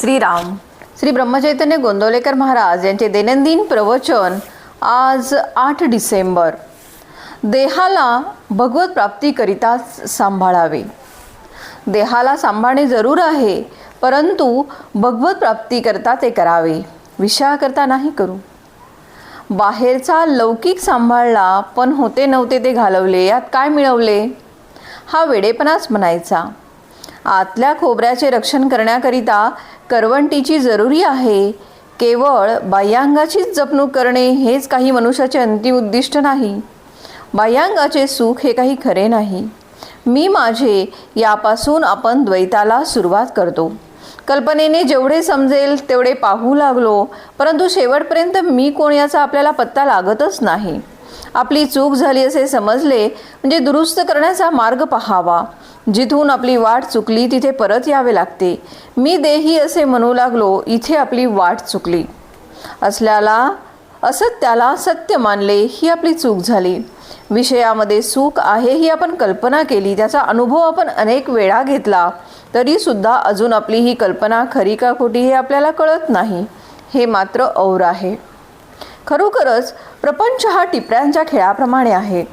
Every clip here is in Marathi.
श्रीराम. श्री ब्रह्मचैतन्य गोंदवलेकर महाराज यांचे दैनंदिन प्रवचन आज आठ डिसेंबर. देहाला भगवत प्राप्तीकरिताच सांभाळावे. देहाला सांभाळणे जरूर आहे परंतु भगवत प्राप्तीकरता ते करावे. विषयाकरता नाही करू. बाहेरचा लौकिक सांभाळला पण होते नव्हते ते घालवले यात काय मिळवले? हा वेडेपणाच म्हणायचा. आतल्या खोबऱ्याचे रक्षण करण्याकरिता करवंटीची जरुरी आहे. केवळ बाह्यांगाचीच जपणूक करणे हेच काही मनुष्याचे अंतिम उद्दिष्ट नाही. बाह्यांगाचे सुख हे काही खरे नाही. मी माझे यापासून आपण द्वैताला सुरुवात करतो. कल्पनेने जेवढे समजेल तेवढे पाहू लागलो परंतु शेवटपर्यंत मी कोण याचा आपल्याला पत्ता लागतच नाही. आपली चूक झाली असे समजले म्हणजे दुरुस्त करण्याचा मार्ग पहावा. जिथून आपली वाट चुकली तिथे परत यावे लागते. मी देही असे म्हणू लागलो इथे आपली वाट चुकली. असल्याला असत्याला सत्य मानले ही आपली चूक झाली. विषयामध्ये सुख आहे ही आपण कल्पना केली. त्याचा अनुभव आपण अनेक वेळा घेतला. तरीसुद्धा अजून आपली ही कल्पना खरी का खोटी हे आपल्याला कळत नाही. हे मात्र और आहे. खरोखरच प्रपंच हा टिपऱ्यांच्या खेळाप्रमाणे आहे.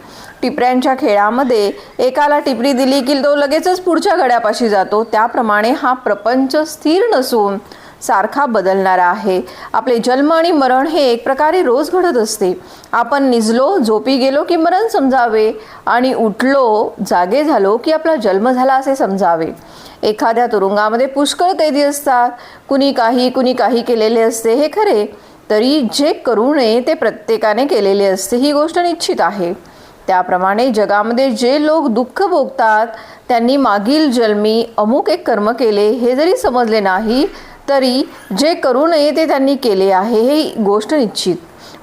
टिपऱ्यांच्या खेळामध्ये एकाला टिपरी दिली की तो लगेचच पुढच्या गड्यापाशी जातो. त्याप्रमाणे हा प्रपंच स्थिर नसून सारखा बदलणारा आहे. आपले जन्म आणि मरण हे एक प्रकारे रोज घडत असते. आपण निजलो झोपी गेलो की मरण समजावे आणि उठलो जागे झालो की आपला जन्म झाला असे समजावे. एखाद्या तुरुंगामध्ये पुष्कळ कैदी असतात. कुणी काही कुणी काही केलेले असते. हे खरे. तरी जे करू नये ते प्रत्येकाने केलेले असते ही गोष्ट निश्चित आहे. त्याप्रमाणे जगामध्ये जे लोक दुःख भोगतात त्यांनी मागील जन्मी अमुक एक कर्म केले हे जरी समजले नाही तरी जे करू नये ते त्यांनी केले आहे हे गोष्ट निश्चित.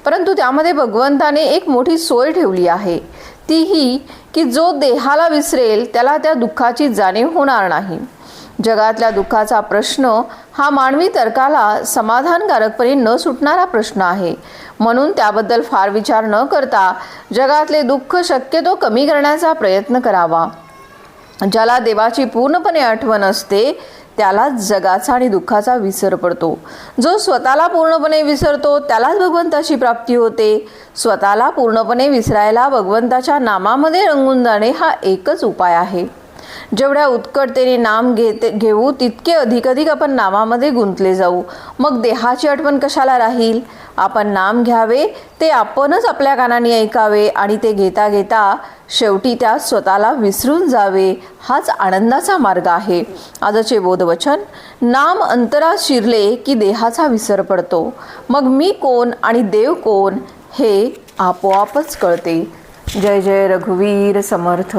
परंतु त्यामध्ये भगवंताने एक मोठी सोय ठेवली आहे. ती ही की जो देहाला विसरेल त्याला त्या दुःखाची जाणीव होणार नाही. जगातल्या दुःखाचा प्रश्न हा मानवी तर्काला समाधानकारकपणे न सुटणारा प्रश्न आहे. म्हणून त्याबद्दल फार विचार न करता जगातले दुःख शक्यतो कमी करण्याचा प्रयत्न करावा. ज्याला देवाची पूर्णपणे आठवण असते त्यालाच जगाचा आणि दुःखाचा विसर पडतो. जो स्वतःला पूर्णपणे विसरतो त्यालाच भगवंताची प्राप्ती होते. स्वतःला पूर्णपणे विसरायला भगवंताच्या नामामध्ये रंगून जाणे हा एकच उपाय आहे. जेवढ्या उत्कटतेने नाम घेते घेऊ तितके अधिक अधिक आपण नामामध्ये गुंतले जाऊ. मग देहाची आठवण कशाला राहील? आपण नाम घ्यावे ते आपणच आपल्या कानाने ऐकावे आणि ते घेता घेता शेवटी त्या स्वतःला विसरून जावे. हाच आनंदाचा मार्ग आहे. आजचे बोधवचन नाम अंतरात शिरले की देहाचा विसर पडतो. मग मी कोण आणि देव कोण हे आपोआपच कळते. जय जय रघुवीर समर्थ.